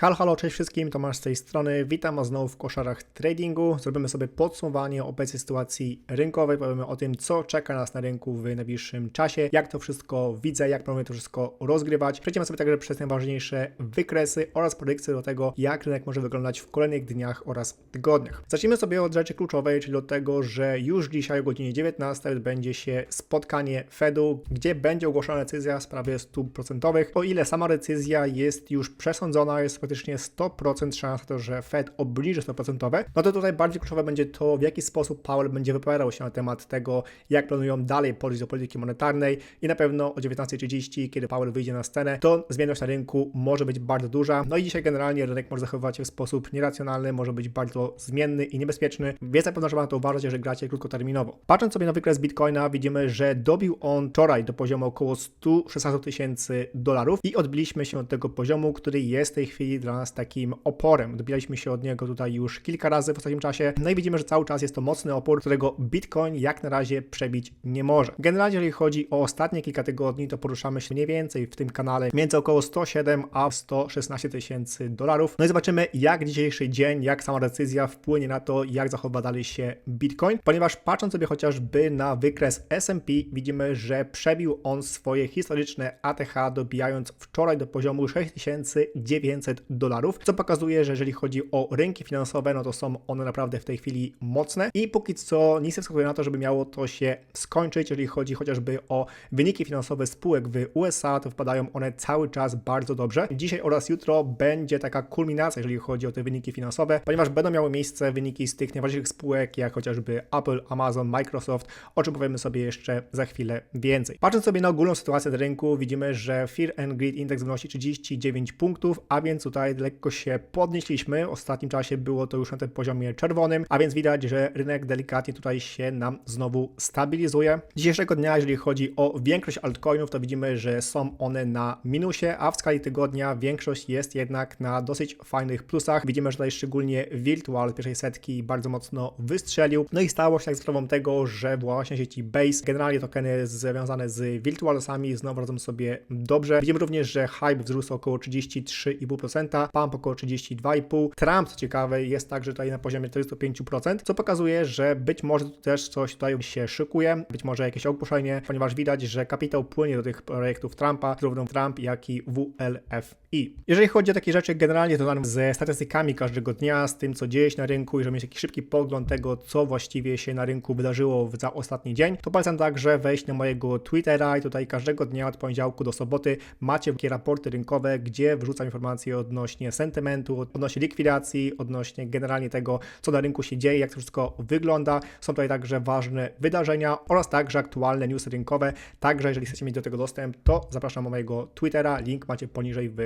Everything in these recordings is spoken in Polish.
Halo, halo, cześć wszystkim, Tomasz z tej strony. Witam Was znowu w koszarach tradingu. Zrobimy sobie podsumowanie obecnej sytuacji rynkowej. Powiemy o tym, co czeka nas na rynku w najbliższym czasie, jak to wszystko widzę, jak planuję to wszystko rozgrywać. Przejdziemy sobie także przez najważniejsze wykresy oraz predykcje do tego, jak rynek może wyglądać w kolejnych dniach oraz tygodniach. Zacznijmy sobie od rzeczy kluczowej, czyli od tego, że już dzisiaj o godzinie 19 odbędzie się spotkanie Fedu, gdzie będzie ogłoszona decyzja w sprawie stóp procentowych. O ile sama decyzja jest już przesądzona, jest praktycznie 100% szans na to, że Fed obniży stopy procentowe, no to tutaj bardziej kluczowe będzie to, w jaki sposób Powell będzie wypowiadał się na temat tego, jak planują dalej podejść do polityki monetarnej i na pewno o 19.30, kiedy Powell wyjdzie na scenę, to zmienność na rynku może być bardzo duża. No i dzisiaj generalnie rynek może zachowywać się w sposób nieracjonalny, może być bardzo zmienny i niebezpieczny, więc na pewno trzeba na to uważać, jeżeli gracie krótkoterminowo. Patrząc sobie na wykres Bitcoina, widzimy, że dobił on wczoraj do poziomu około 116 tysięcy dolarów i odbiliśmy się od tego poziomu, który jest w tej chwili dla nas takim oporem. Dobijaliśmy się od niego tutaj już kilka razy w ostatnim czasie, no i widzimy, że cały czas jest to mocny opór, którego Bitcoin jak na razie przebić nie może. Generalnie, jeżeli chodzi o ostatnie kilka tygodni, to poruszamy się mniej więcej w tym kanale między około 107 a 116 tysięcy dolarów. No i zobaczymy, jak dzisiejszy dzień, jak sama decyzja wpłynie na to, jak zachowa dalej się Bitcoin, ponieważ patrząc sobie chociażby na wykres S&P, widzimy, że przebił on swoje historyczne ATH, dobijając wczoraj do poziomu 6900 dolarów, co pokazuje, że jeżeli chodzi o rynki finansowe, no to są one naprawdę w tej chwili mocne i póki co nic nie wskazuje na to, żeby miało to się skończyć, jeżeli chodzi chociażby o wyniki finansowe spółek w USA, to wpadają one cały czas bardzo dobrze. Dzisiaj oraz jutro będzie taka kulminacja, jeżeli chodzi o te wyniki finansowe, ponieważ będą miały miejsce wyniki z tych najważniejszych spółek, jak chociażby Apple, Amazon, Microsoft, o czym powiemy sobie jeszcze za chwilę więcej. Patrząc sobie na ogólną sytuację na rynku, widzimy, że Fear and Greed Index wynosi 39 punktów, a więc tutaj lekko się podnieśliśmy. W ostatnim czasie było to już na tym poziomie czerwonym, a więc widać, że rynek delikatnie tutaj się nam znowu stabilizuje. Dzisiejszego dnia, jeżeli chodzi o większość altcoinów, to widzimy, że są one na minusie, a w skali tygodnia większość jest jednak na dosyć fajnych plusach. Widzimy, że tutaj szczególnie Virtual pierwszej setki bardzo mocno wystrzelił. No i stało się tak sprawą tego, że właśnie sieci Base, generalnie tokeny związane z Virtualsami znowu radzą sobie dobrze. Widzimy również, że Hype wzrósł około 33,5%, Pump około 32,5%. Trump, co ciekawe, jest także tutaj na poziomie 45%, co pokazuje, że być może tu też coś tutaj się szykuje, być może jakieś ogłoszenie, ponieważ widać, że kapitał płynie do tych projektów Trumpa, zarówno Trump, jak i WLFI. Jeżeli chodzi o takie rzeczy generalnie, to tam ze statystykami każdego dnia, z tym, co dzieje się na rynku i żeby mieć taki szybki pogląd tego, co właściwie się na rynku wydarzyło za ostatni dzień, to polecam także wejść na mojego Twittera i tutaj każdego dnia od poniedziałku do soboty macie takie raporty rynkowe, gdzie wrzucam informacje odnośnie sentymentu, odnośnie likwidacji, odnośnie generalnie tego, co na rynku się dzieje, jak to wszystko wygląda. Są tutaj także ważne wydarzenia oraz także aktualne newsy rynkowe. Także jeżeli chcecie mieć do tego dostęp, to zapraszam do mojego Twittera, link macie poniżej w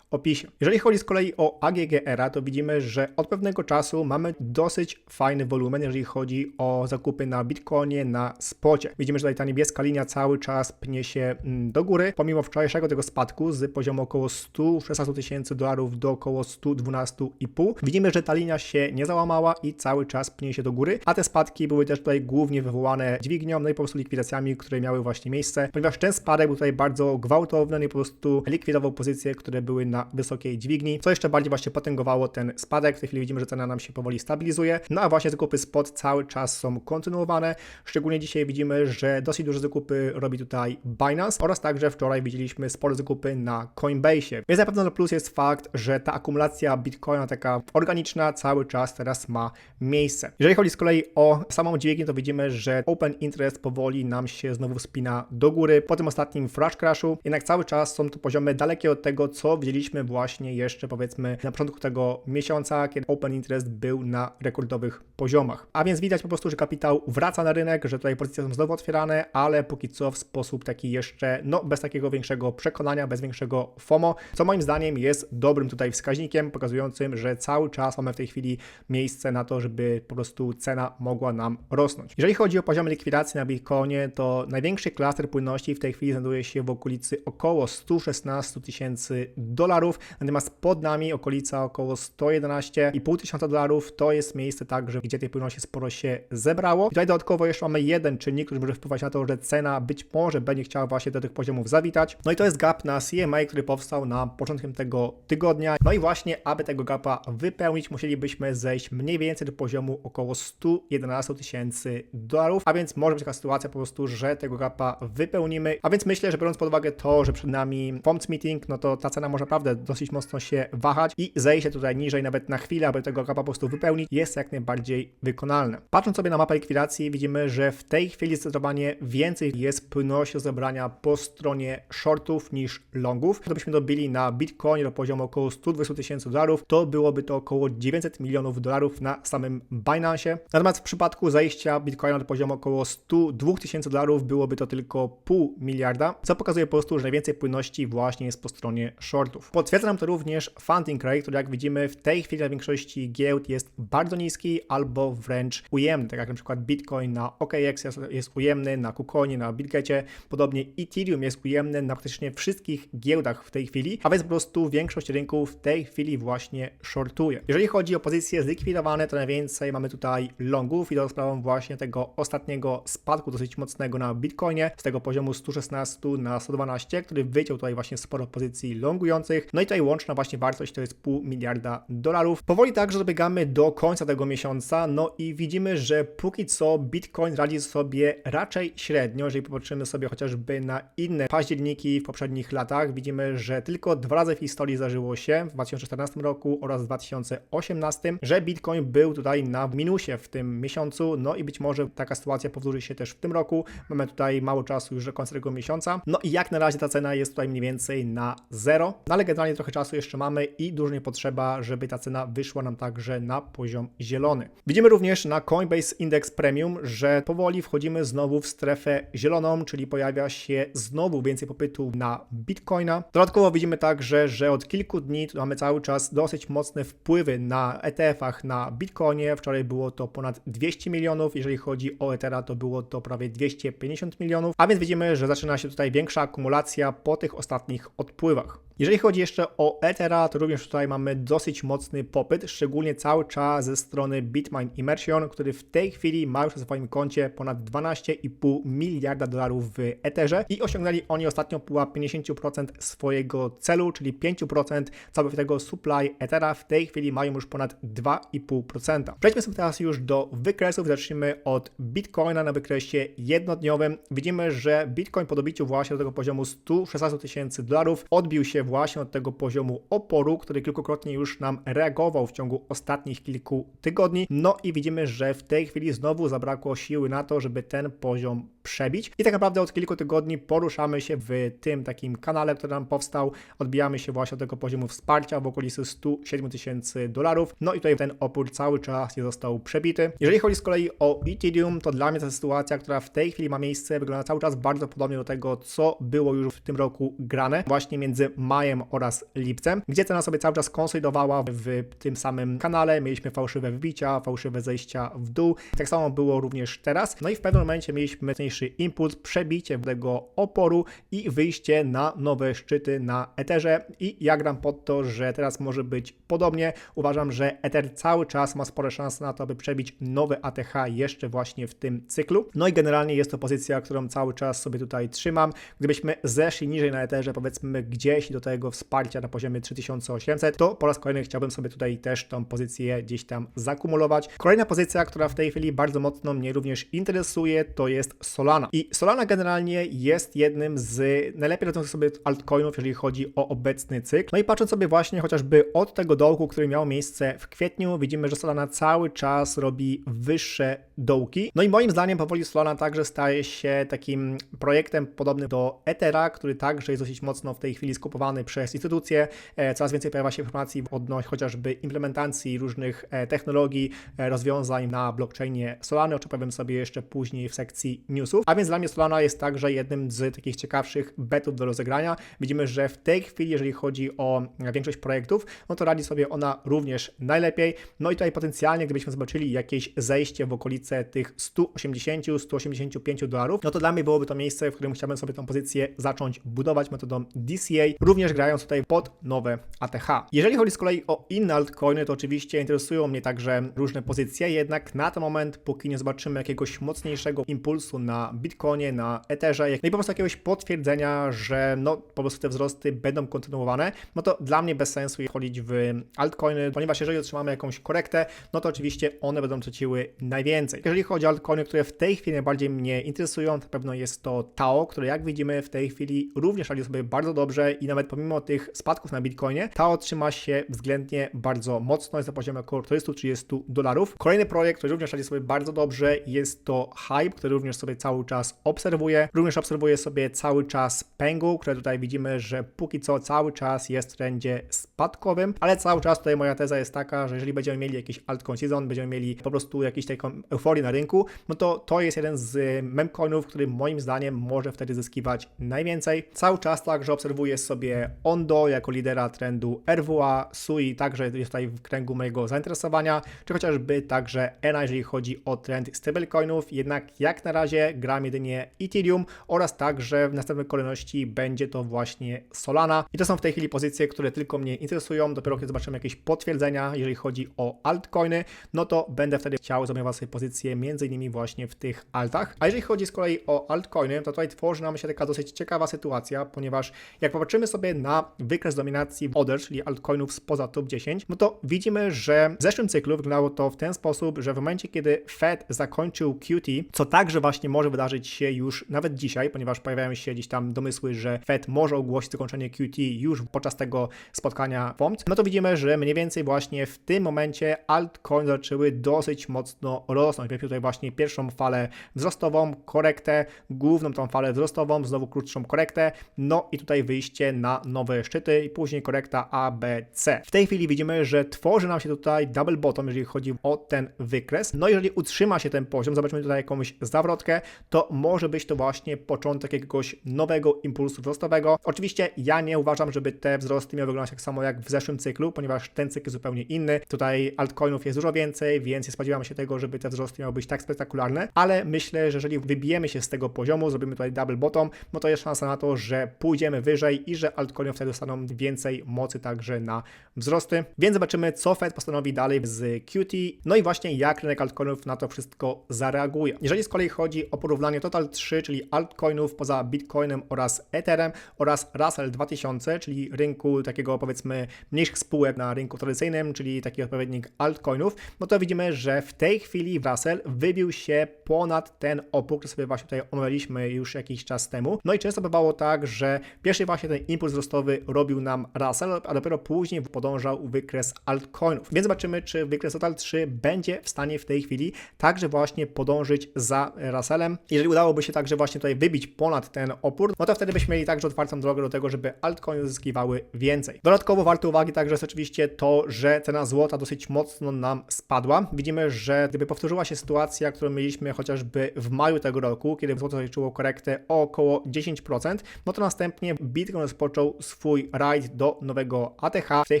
opisie. Jeżeli chodzi z kolei o AGGR, to widzimy, że od pewnego czasu mamy dosyć fajny wolumen, jeżeli chodzi o zakupy na Bitcoinie, na spocie. Widzimy, że tutaj ta niebieska linia cały czas pnie się mm, do góry, pomimo wczorajszego tego spadku z poziomu około 116 tysięcy dolarów do około 112,5. Widzimy, że ta linia się nie załamała i cały czas pnie się do góry, a te spadki były też tutaj głównie wywołane dźwignią, no i po prostu likwidacjami, które miały właśnie miejsce, ponieważ ten spadek był tutaj bardzo gwałtowny, no i po prostu likwidował pozycje, które były na wysokiej dźwigni, co jeszcze bardziej właśnie potęgowało ten spadek. W tej chwili widzimy, że cena nam się powoli stabilizuje, no a właśnie zakupy spot cały czas są kontynuowane, szczególnie dzisiaj widzimy, że dosyć duże zakupy robi tutaj Binance oraz także wczoraj widzieliśmy spore zakupy na Coinbase. Więc na pewno na plus jest fakt, że ta akumulacja Bitcoina taka organiczna cały czas teraz ma miejsce. Jeżeli chodzi z kolei o samą dźwignię, to widzimy, że Open Interest powoli nam się znowu spina do góry po tym ostatnim flash crashu, jednak cały czas są to poziomy dalekie od tego, co widzieliśmy właśnie jeszcze powiedzmy na początku tego miesiąca, kiedy Open Interest był na rekordowych poziomach. A więc widać po prostu, że kapitał wraca na rynek, że tutaj pozycje są znowu otwierane, ale póki co w sposób taki jeszcze, no bez takiego większego przekonania, bez większego FOMO, co moim zdaniem jest dobrym tutaj wskaźnikiem, pokazującym, że cały czas mamy w tej chwili miejsce na to, żeby po prostu cena mogła nam rosnąć. Jeżeli chodzi o poziomy likwidacji na Bitcoinie, to największy klaster płynności w tej chwili znajduje się w okolicy około 116 tysięcy dolarów, natomiast pod nami okolica około 111,5 tysiąca dolarów to jest miejsce także, gdzie tej płynności sporo się zebrało. I tutaj dodatkowo jeszcze mamy jeden czynnik, który może wpływać na to, że cena być może będzie chciała właśnie do tych poziomów zawitać. No i to jest gap na CMA, który powstał na początkiem tego tygodnia tygodnia. No i właśnie, aby tego gapa wypełnić, musielibyśmy zejść mniej więcej do poziomu około 111 tysięcy dolarów, a więc może być taka sytuacja po prostu, że tego gapa wypełnimy, a więc myślę, że biorąc pod uwagę to, że przed nami FOMC meeting, no to ta cena może naprawdę dosyć mocno się wahać i zejście tutaj niżej nawet na chwilę, aby tego gapa po prostu wypełnić, jest jak najbardziej wykonalne. Patrząc sobie na mapę likwidacji, widzimy, że w tej chwili zdecydowanie więcej jest płynności do zebrania po stronie shortów niż longów. Gdybyśmy dobili na Bitcoin do poziomu około 120 tysięcy dolarów, to byłoby to około 900 milionów dolarów na samym Binance. Natomiast w przypadku zejścia Bitcoina do poziomu około 102 tysięcy dolarów byłoby to tylko pół miliarda, co pokazuje po prostu, że najwięcej płynności właśnie jest po stronie shortów. Potwierdza nam to również funding rate, który jak widzimy w tej chwili na większości giełd jest bardzo niski albo wręcz ujemny, tak jak na przykład Bitcoin na OKX jest, ujemny, na KuCoinie, na Bitgecie, podobnie Ethereum jest ujemny na praktycznie wszystkich giełdach w tej chwili, a więc po prostu większość rynku w tej chwili właśnie shortuje. Jeżeli chodzi o pozycje zlikwidowane, to najwięcej mamy tutaj longów i to sprawą właśnie tego ostatniego spadku dosyć mocnego na Bitcoinie z tego poziomu 116 na 112, który wyciął tutaj właśnie sporo pozycji longujących. No i tutaj łączna właśnie wartość to jest pół miliarda dolarów. Powoli także dobiegamy do końca tego miesiąca, no i widzimy, że póki co Bitcoin radzi sobie raczej średnio, jeżeli popatrzymy sobie chociażby na inne październiki w poprzednich latach, widzimy, że tylko dwa razy w historii zdarzyło się, w 2014 roku oraz w 2018, że Bitcoin był tutaj na minusie w tym miesiącu, no i być może taka sytuacja powtórzy się też w tym roku. Mamy tutaj mało czasu już do końca tego miesiąca. No i jak na razie ta cena jest tutaj mniej więcej na zero, no ale generalnie trochę czasu jeszcze mamy i dużo nie potrzeba, żeby ta cena wyszła nam także na poziom zielony. Widzimy również na Coinbase Index Premium, że powoli wchodzimy znowu w strefę zieloną, czyli pojawia się znowu więcej popytu na Bitcoina. Dodatkowo widzimy także, że od kilku dni mamy cały czas dosyć mocne wpływy na ETF-ach na Bitcoinie. Wczoraj było to ponad 200 milionów, jeżeli chodzi o Ethera to było to prawie 250 milionów, a więc widzimy, że zaczyna się tutaj większa akumulacja po tych ostatnich odpływach. Jeżeli chodzi jeszcze o Ethera, to również tutaj mamy dosyć mocny popyt, szczególnie cały czas ze strony Bitmain Immersion, który w tej chwili ma już na swoim koncie ponad 12,5 miliarda dolarów w Etherze i osiągnęli oni ostatnio pułap 50% swojego celu, czyli 5% całego supply Ethera. W tej chwili mają już ponad 2,5%. Przejdźmy sobie teraz już do wykresów. Zacznijmy od Bitcoina na wykresie jednodniowym. Widzimy, że Bitcoin po dobiciu właśnie do tego poziomu 116 tysięcy dolarów odbił się właśnie od tego poziomu oporu, który kilkukrotnie już nam reagował w ciągu ostatnich kilku tygodni. No i widzimy, że w tej chwili znowu zabrakło siły na to, żeby ten poziom przebić. I tak naprawdę od kilku tygodni poruszamy się w tym takim kanale, który nam powstał. Odbijamy się właśnie od tego poziomu wsparcia w okolicy 107 tysięcy dolarów. No i tutaj ten opór cały czas nie został przebity. Jeżeli chodzi z kolei o Ethereum, to dla mnie ta sytuacja, która w tej chwili ma miejsce, wygląda cały czas bardzo podobnie do tego, co było już w tym roku grane, właśnie między majem oraz lipcem, gdzie cena sobie cały czas konsolidowała w tym samym kanale. Mieliśmy fałszywe wbicia, fałszywe zejścia w dół. Tak samo było również teraz. No i w pewnym momencie mieliśmy mocniejszy impuls, przebicie tego oporu i wyjście na nowe szczyty na Etherze. I ja gram pod to, że teraz może być podobnie. Uważam, że Ether cały czas ma spore szanse na to, aby przebić nowe ATH jeszcze właśnie w tym cyklu. No i generalnie jest to pozycja, którą cały czas sobie tutaj trzymam. Gdybyśmy zeszli niżej na Etherze, powiedzmy gdzieś do tego wsparcia na poziomie 3800, to po raz kolejny chciałbym sobie tutaj też tą pozycję gdzieś tam zakumulować. Kolejna pozycja, która w tej chwili bardzo mocno mnie również interesuje, to jest Solana. I Solana generalnie jest jednym z najlepiej radzących sobie altcoinów, jeżeli chodzi o obecny cykl. No i patrząc sobie właśnie chociażby od tego dołku, który miał miejsce w kwietniu, widzimy, że Solana cały czas robi wyższe dołki. No i moim zdaniem powoli Solana także staje się takim projektem podobnym do Ethera, który także jest dosyć mocno w tej chwili skupowany przez instytucje. E, Coraz więcej pojawia się informacji odnośnie chociażby implementacji różnych e, technologii, e, rozwiązań na blockchainie Solany, o czym powiem sobie jeszcze później w sekcji A więc dla mnie Solana jest także jednym z takich ciekawszych betów do rozegrania. Widzimy, że w tej chwili, jeżeli chodzi o większość projektów, no to radzi sobie ona również najlepiej. No i tutaj potencjalnie, gdybyśmy zobaczyli jakieś zejście w okolice tych 180-185 dolarów, no to dla mnie byłoby to miejsce, w którym chciałbym sobie tą pozycję zacząć budować metodą DCA, również grając tutaj pod nowe ATH. Jeżeli chodzi z kolei o inne altcoiny, to oczywiście interesują mnie także różne pozycje, jednak na ten moment, póki nie zobaczymy jakiegoś mocniejszego impulsu na na Bitcoinie, na Etherze, no i po prostu jakiegoś potwierdzenia, że no po prostu te wzrosty będą kontynuowane, no to dla mnie bez sensu wchodzić w altcoiny, ponieważ jeżeli otrzymamy jakąś korektę, no to oczywiście one będą traciły najwięcej. Jeżeli chodzi o altcoiny, które w tej chwili najbardziej mnie interesują, to pewno jest to TAO, które jak widzimy w tej chwili również radzi sobie bardzo dobrze i nawet pomimo tych spadków na Bitcoinie, TAO trzyma się względnie bardzo mocno, jest na poziomie około 430 dolarów. Kolejny projekt, który również radzi sobie bardzo dobrze, jest to Hype, który również sobie cały czas obserwuje. Również obserwuje sobie cały czas Pengu, które tutaj widzimy, że póki co cały czas jest w trendzie spadkowym, ale cały czas tutaj moja teza jest taka, że jeżeli będziemy mieli jakiś altcoin season, będziemy mieli po prostu jakąś taką euforię na rynku, no to to jest jeden z memcoinów, który moim zdaniem może wtedy zyskiwać najwięcej. Cały czas także obserwuję sobie Ondo jako lidera trendu RWA, SUI także jest tutaj w kręgu mojego zainteresowania, czy chociażby także ENA, jeżeli chodzi o trend stablecoinów, jednak jak na razie gram jedynie Ethereum oraz także w następnej kolejności będzie to właśnie Solana. I to są w tej chwili pozycje, które tylko mnie interesują. Dopiero kiedy zobaczymy jakieś potwierdzenia, jeżeli chodzi o altcoiny, no to będę wtedy chciał zajmować sobie pozycje między innymi właśnie w tych altach. A jeżeli chodzi z kolei o altcoiny, to tutaj tworzy nam się taka dosyć ciekawa sytuacja, ponieważ jak popatrzymy sobie na wykres dominacji Other, czyli altcoinów spoza top 10, no to widzimy, że w zeszłym cyklu wyglądało to w ten sposób, że w momencie, kiedy Fed zakończył QT, co także właśnie może wydarzyć się już nawet dzisiaj, ponieważ pojawiają się gdzieś tam domysły, że Fed może ogłosić zakończenie QT już podczas tego spotkania FOMC, no to widzimy, że mniej więcej właśnie w tym momencie altcoin zaczęły dosyć mocno rosnąć. Mieliśmy tutaj właśnie pierwszą falę wzrostową, korektę, główną tą falę wzrostową, znowu krótszą korektę, no i tutaj wyjście na nowe szczyty i później korekta A, B, C. W tej chwili widzimy, że tworzy nam się tutaj double bottom, jeżeli chodzi o ten wykres. No jeżeli utrzyma się ten poziom, zobaczymy tutaj jakąś zawrotkę, to może być to właśnie początek jakiegoś nowego impulsu wzrostowego. Oczywiście ja nie uważam, żeby te wzrosty miały wyglądać tak samo jak w zeszłym cyklu, ponieważ ten cykl jest zupełnie inny. Tutaj altcoinów jest dużo więcej, więc nie spodziewam się tego, żeby te wzrosty miały być tak spektakularne, ale myślę, że jeżeli wybijemy się z tego poziomu, zrobimy tutaj double bottom, no to jest szansa na to, że pójdziemy wyżej i że altcoiny wtedy dostaną więcej mocy także na wzrosty. Więc zobaczymy, co Fed postanowi dalej z QT, no i właśnie jak rynek altcoinów na to wszystko zareaguje. Jeżeli z kolei chodzi o porównanie Total 3, czyli altcoinów poza Bitcoinem oraz Etherem oraz Russell 2000, czyli rynku takiego powiedzmy mniejszych spółek na rynku tradycyjnym, czyli taki odpowiednik altcoinów, no to widzimy, że w tej chwili Russell wybił się ponad ten opór, który sobie właśnie tutaj omawialiśmy już jakiś czas temu. No i często bywało tak, że pierwszy właśnie ten impuls wzrostowy robił nam Russell, a dopiero później podążał wykres altcoinów. Więc zobaczymy, czy wykres Total 3 będzie w stanie w tej chwili także właśnie podążyć za Russellem. Jeżeli udałoby się także właśnie tutaj wybić ponad ten opór, no to wtedy byśmy mieli także otwartą drogę do tego, żeby altcoiny zyskiwały więcej. Dodatkowo warte uwagi także jest oczywiście to, że cena złota dosyć mocno nam spadła. Widzimy, że gdyby powtórzyła się sytuacja, którą mieliśmy chociażby w maju tego roku, kiedy złoto zaliczyło korektę o około 10%, no to następnie Bitcoin rozpoczął swój rajd do nowego ATH. W tej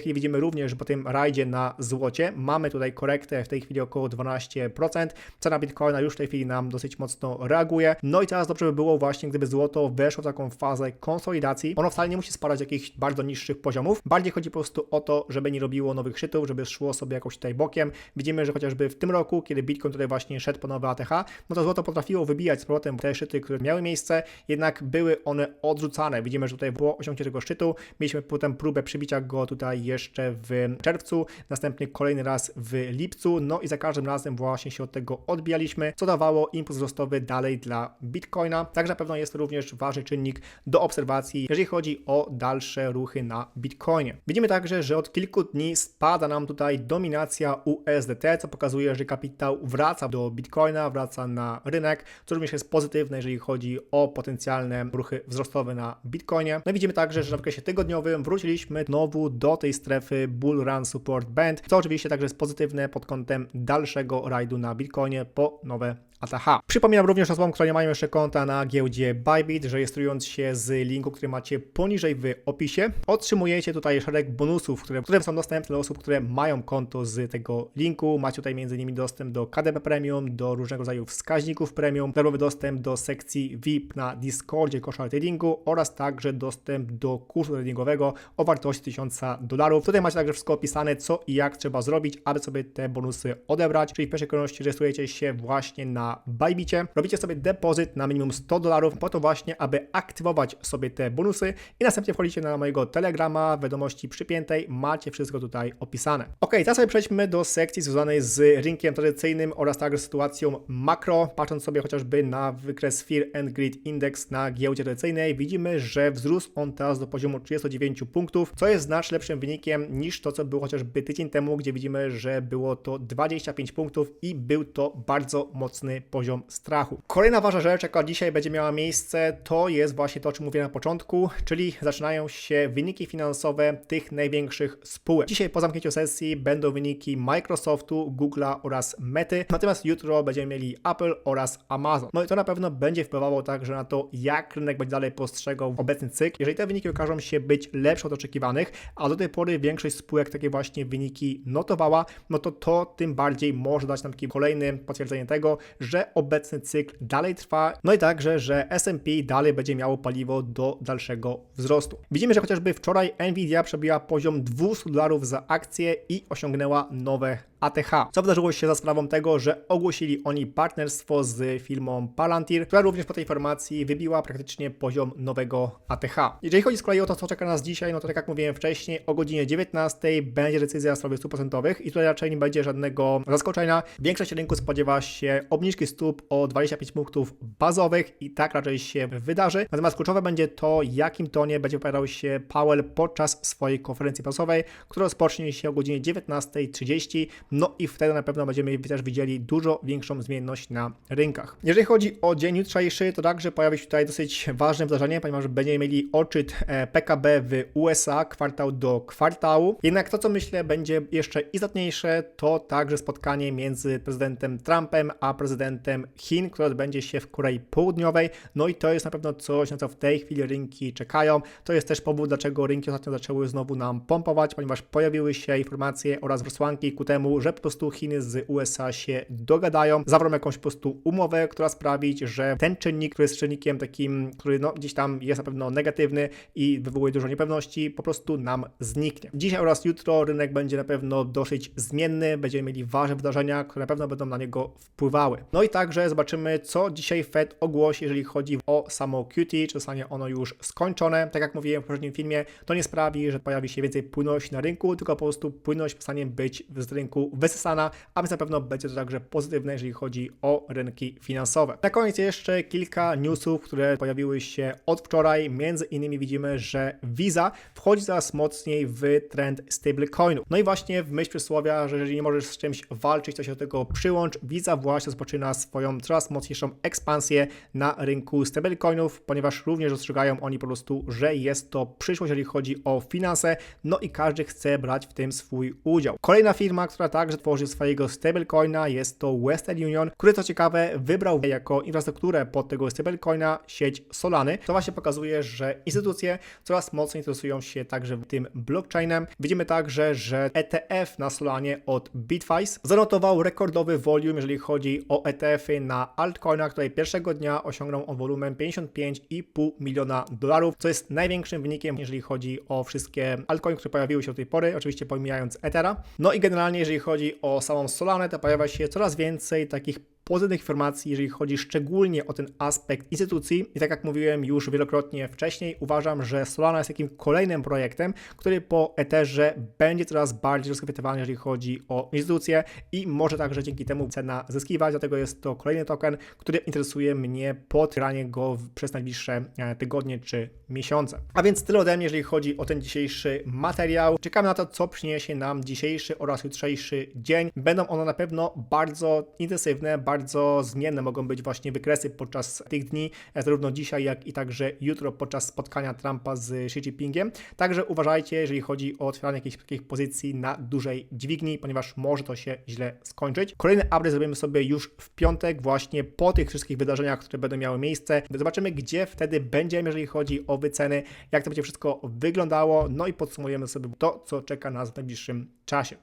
chwili widzimy również, że po tym rajdzie na złocie mamy tutaj korektę w tej chwili około 12%. Cena Bitcoina już w tej chwili nam dosyć mocno reaguje. No i teraz dobrze by było właśnie, gdyby złoto weszło w taką fazę konsolidacji. Ono wcale nie musi spadać jakichś bardzo niższych poziomów. Bardziej chodzi po prostu o to, żeby nie robiło nowych szczytów, żeby szło sobie jakoś tutaj bokiem. Widzimy, że chociażby w tym roku, kiedy Bitcoin tutaj właśnie szedł po nowe ATH, no to złoto potrafiło wybijać z powrotem te szczyty, które miały miejsce, jednak były one odrzucane. Widzimy, że tutaj było osiągnięcie tego szczytu. Mieliśmy potem próbę przybicia go tutaj jeszcze w czerwcu, następnie kolejny raz w lipcu, no i za każdym razem właśnie się od tego odbijaliśmy, co dawało impuls wzrostowy dalej dla Bitcoina. Także na pewno jest to również ważny czynnik do obserwacji, jeżeli chodzi o dalsze ruchy na Bitcoinie. Widzimy także, że od kilku dni spada nam tutaj dominacja USDT, co pokazuje, że kapitał wraca do Bitcoina, wraca na rynek, co również jest pozytywne, jeżeli chodzi o potencjalne ruchy wzrostowe na Bitcoinie. No widzimy także, że na okresie tygodniowym wróciliśmy znowu do tej strefy Bull Run Support Band, co oczywiście także jest pozytywne pod kątem dalszego rajdu na Bitcoinie po nowe ATH. Przypominam również osobom, które nie mają jeszcze konta na giełdzie Bybit, że rejestrując się z linku, który macie poniżej w opisie, otrzymujecie tutaj szereg bonusów, które, które są dostępne dla osób, które mają konto z tego linku. Macie tutaj m.in. dostęp do KDP Premium, do różnego rodzaju wskaźników premium, darmowy dostęp do sekcji VIP na Discordzie koszar tradingu oraz także dostęp do kursu tradingowego o wartości 1000 dolarów. Tutaj macie także wszystko opisane, co i jak trzeba zrobić, aby sobie te bonusy odebrać, czyli w pierwszej kolejności rejestrujecie się właśnie na na. Robicie sobie depozyt na minimum 100 dolarów po to właśnie, aby aktywować sobie te bonusy i następnie wchodzicie na mojego Telegrama, wiadomości przypiętej, macie wszystko tutaj opisane. Ok, teraz sobie przejdźmy do sekcji związanej z rynkiem tradycyjnym oraz także sytuacją makro. Patrząc sobie chociażby na wykres Fear and Greed Index na giełdzie tradycyjnej, widzimy, że wzrósł on teraz do poziomu 39 punktów, co jest znacznie lepszym wynikiem niż to, co było chociażby tydzień temu, gdzie widzimy, że było to 25 punktów i był to bardzo mocny poziom strachu. Kolejna ważna rzecz, jaka dzisiaj będzie miała miejsce, to jest właśnie to, o czym mówiłem na początku, czyli zaczynają się wyniki finansowe tych największych spółek. Dzisiaj po zamknięciu sesji będą wyniki Microsoftu, Google'a oraz Mety, natomiast jutro będziemy mieli Apple oraz Amazon. No i to na pewno będzie wpływało także na to, jak rynek będzie dalej postrzegał obecny cykl. Jeżeli te wyniki okażą się być lepsze od oczekiwanych, a do tej pory większość spółek takie właśnie wyniki notowała, no to to tym bardziej może dać nam takie kolejne potwierdzenie tego, że obecny cykl dalej trwa, no i także, że S&P dalej będzie miało paliwo do dalszego wzrostu. Widzimy, że chociażby wczoraj Nvidia przebiła poziom 200 dolarów za akcję i osiągnęła nowe ATH. Co wydarzyło się za sprawą tego, że ogłosili oni partnerstwo z firmą Palantir, która również po tej informacji wybiła praktycznie poziom nowego ATH. Jeżeli chodzi z kolei o to, co czeka nas dzisiaj, no to tak jak mówiłem wcześniej, o godzinie 19 będzie decyzja w sprawie stóp procentowych i tutaj raczej nie będzie żadnego zaskoczenia. Większość rynku spodziewa się obniżki stóp o 25 punktów bazowych i tak raczej się wydarzy. Natomiast kluczowe będzie to, jakim tonie będzie wypowiadał się Powell podczas swojej konferencji prasowej, która rozpocznie się o godzinie 19.30. No i wtedy na pewno będziemy też widzieli dużo większą zmienność na rynkach. Jeżeli chodzi o dzień jutrzejszy, to także pojawi się tutaj dosyć ważne wydarzenie, ponieważ będziemy mieli odczyt e, PKB w USA kwartał do kwartału. Jednak to, co myślę będzie jeszcze istotniejsze, to także spotkanie między prezydentem Trumpem a prezydentem Chin, które odbędzie się w Korei Południowej. No i to jest na pewno coś, na co w tej chwili rynki czekają. To jest też powód, dlaczego rynki ostatnio zaczęły znowu nam pompować, ponieważ pojawiły się informacje oraz wysłanki ku temu, że po prostu Chiny z USA się dogadają, zawrą jakąś po prostu umowę, która sprawić, że ten czynnik, który jest czynnikiem takim, który no, gdzieś tam jest na pewno negatywny i wywołuje dużo niepewności, po prostu nam zniknie. Dzisiaj oraz jutro rynek będzie na pewno dosyć zmienny, będziemy mieli ważne wydarzenia, które na pewno będą na niego wpływały. No i także zobaczymy, co dzisiaj Fed ogłosi, jeżeli chodzi o samo QT, czy zostanie ono już skończone. Tak jak mówiłem w poprzednim filmie, to nie sprawi, że pojawi się więcej płynności na rynku, tylko po prostu płynność przestanie być z rynku wysysana, a więc na pewno będzie to także pozytywne, jeżeli chodzi o rynki finansowe. Na koniec jeszcze kilka newsów, które pojawiły się od wczoraj. Między innymi widzimy, że Visa wchodzi coraz mocniej w trend stablecoinów. No i właśnie w myśl przysłowia, że jeżeli nie możesz z czymś walczyć, to się do tego przyłącz. Visa właśnie rozpoczyna swoją coraz mocniejszą ekspansję na rynku stablecoinów, ponieważ również dostrzegają oni po prostu, że jest to przyszłość, jeżeli chodzi o finanse, no i każdy chce brać w tym swój udział. Kolejna firma, która także tworzy swojego stablecoina jest to Western Union, który co ciekawe wybrał jako infrastrukturę pod tego stablecoina sieć Solany. To właśnie pokazuje, że instytucje coraz mocniej interesują się także tym blockchainem. Widzimy także, że ETF na Solanie od Bitwise zanotował rekordowy volume, jeżeli chodzi o ETF-y na altcoina, której pierwszego dnia osiągnął on wolumen 55,5 miliona dolarów, co jest największym wynikiem, jeżeli chodzi o wszystkie altcoiny, które pojawiły się do tej pory, oczywiście pomijając Ethera. No i generalnie, jeżeli chodzi o samą Solanę, to pojawia się coraz więcej takich pozytywnych informacji, jeżeli chodzi szczególnie o ten aspekt instytucji. I tak jak mówiłem już wielokrotnie wcześniej, uważam, że Solana jest takim kolejnym projektem, który po Etherze będzie coraz bardziej rozchwytywany, jeżeli chodzi o instytucje i może także dzięki temu cena zyskiwać. Dlatego jest to kolejny token, który interesuje mnie pod go przez najbliższe e, tygodnie czy miesiące. A więc tyle ode mnie, jeżeli chodzi o ten dzisiejszy materiał. Czekamy na to, co przyniesie nam dzisiejszy oraz jutrzejszy dzień. Będą one na pewno bardzo intensywne, bardzo zmienne mogą być właśnie wykresy podczas tych dni, e, zarówno dzisiaj, jak i także jutro podczas spotkania Trumpa z Xi Jinpingiem. Także uważajcie, jeżeli chodzi o otwieranie jakichś takich pozycji na dużej dźwigni, ponieważ może to się źle skończyć. Kolejny update zrobimy sobie już w piątek, właśnie po tych wszystkich wydarzeniach, które będą miały miejsce. Zobaczymy, gdzie wtedy będziemy, jeżeli chodzi o wyceny, jak to będzie wszystko wyglądało, no i podsumujemy sobie to, co czeka nas w najbliższym czasie.